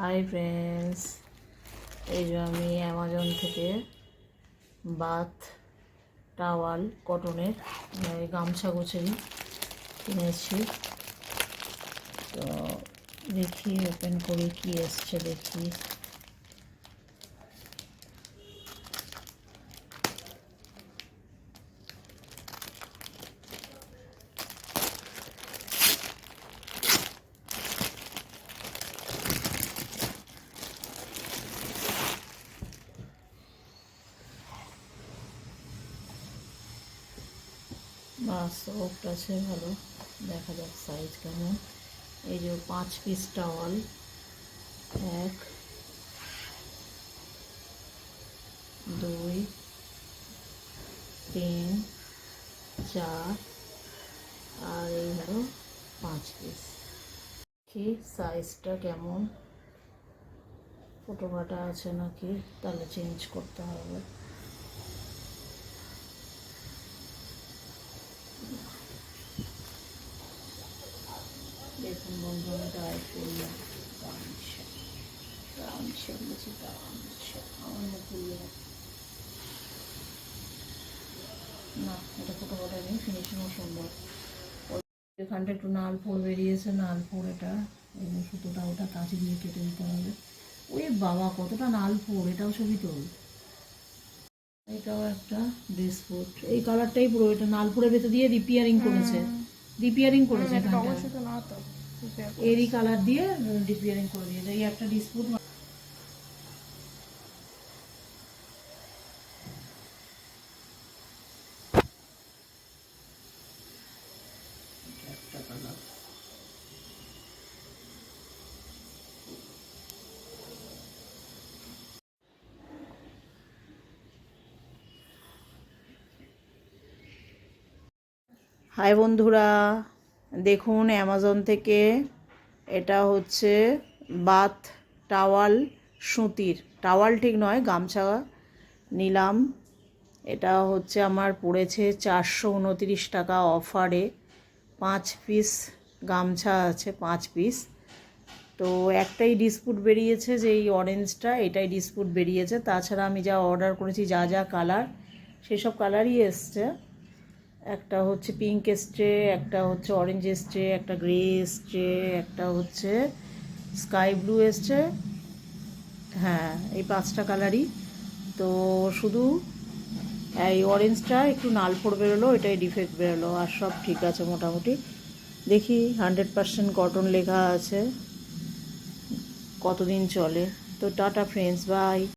Hi friends এই যে আমি অ্যামাজন থেকে বাথ টাওয়াল কটনের গামছা গোছারি কিনেছি তো দেখি ওপেন করে, কি এসছে দেখি। বা সফট আছে, ভালো। দেখা যাক সাইজ কেমন। এই যে পাঁচ পিস টাওয়াল এক, দুই, তিন, চার, আর এই হলো পাঁচ পিস কি সাইজটা কেমন। ফটো কাটা আছে নাকি? তাহলে চেঞ্জ করতে হবে। দেখুন বন্ধু আমি ট্রাই করলাম গামছা গামছা বলছি গামছা আমার মুখ না এটা ফটো কটা নেই ফিনিশিংও সুন্দর এখানটা একটু নাল ফোর বেরিয়েছে নাল ফোর এটা। যে সুতোটা ওটা কাঁচি দিয়ে কেটে দিতে হবে। ওই বাবা কতটা নাল ফোর এটাও ছবি তোল। এটাও একটা ড্রেস কোড এই কালারটাই পুরো এটা নালপুরের ভেতর দিয়ে রিপেয়ারিং করেছে। রিপেয়ারিং করেছে এখানটা এরই কালার দিয়ে রিপেয়ারিং করে দিয়েছে এই একটা ডিসপুট হাই বন্ধুরা দেখুন, অ্যামাজন থেকে এটা হচ্ছে বাথ টাওয়াল সুতির। টাওয়াল ঠিক নয়, গামছা নিলাম। এটা হচ্ছে আমার পড়েছে চারশো উনতিরিশ টাকা অফারে। পাঁচ পিস গামছা আছে, পাঁচ পিস। তো একটাই ডিসপুট বেরিয়েছে যে এই অরেঞ্জটা, এটাই ডিসপুট বেরিয়েছে। তাছাড়া আমি যা অর্ডার করেছি, যা যা কালার, সেসব কালারই এসছে। একটা হচ্ছে পিঙ্ক এসছে একটা হচ্ছে অরেঞ্জ এসছে একটা গ্রে এসছে একটা হচ্ছে স্কাই ব্লু এসছে হ্যাঁ এই পাঁচটা কালারই তো শুধু এই অরেঞ্জটা একটু নালফোড় বেরোলো, এটাই ডিফেক্ট বেরোলো, আর সব ঠিক আছে মোটামুটি। দেখি হান্ড্রেড পারসেন্ট কটন লেখা আছে। কতদিন চলে? তো টাটা ফ্রেন্ডস বাই